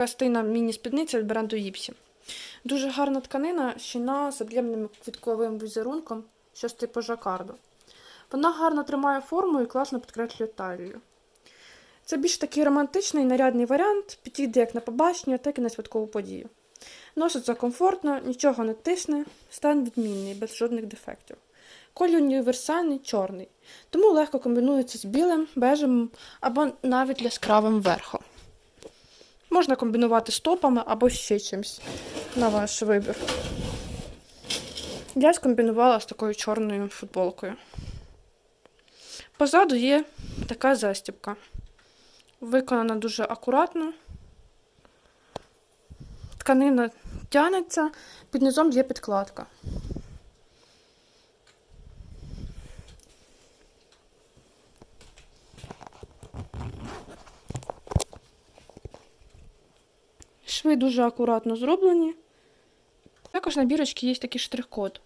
Кастина міні-спідниця від бренду Іпсі. Дуже гарна тканина, щільна з об'ємним квітковим візерунком, щось типу жакарду. Вона гарно тримає форму і класно підкреслює талію. Це більш такий романтичний нарядний варіант, підійде як на побачення, так і на святкову подію. Носиться комфортно, нічого не тисне, стан відмінний, без жодних дефектів. Колір універсальний чорний, тому легко комбінується з білим, бежевим або навіть яскравим верхом. Можна комбінувати з топами або ще чимось на ваш вибір. Я скомбінувала з такою чорною футболкою. Позаду є така застібка. Виконана дуже акуратно. Тканина тягнеться, під низом є підкладка. Шви дуже акуратно зроблені. Також на бірочці є такий штрих-код.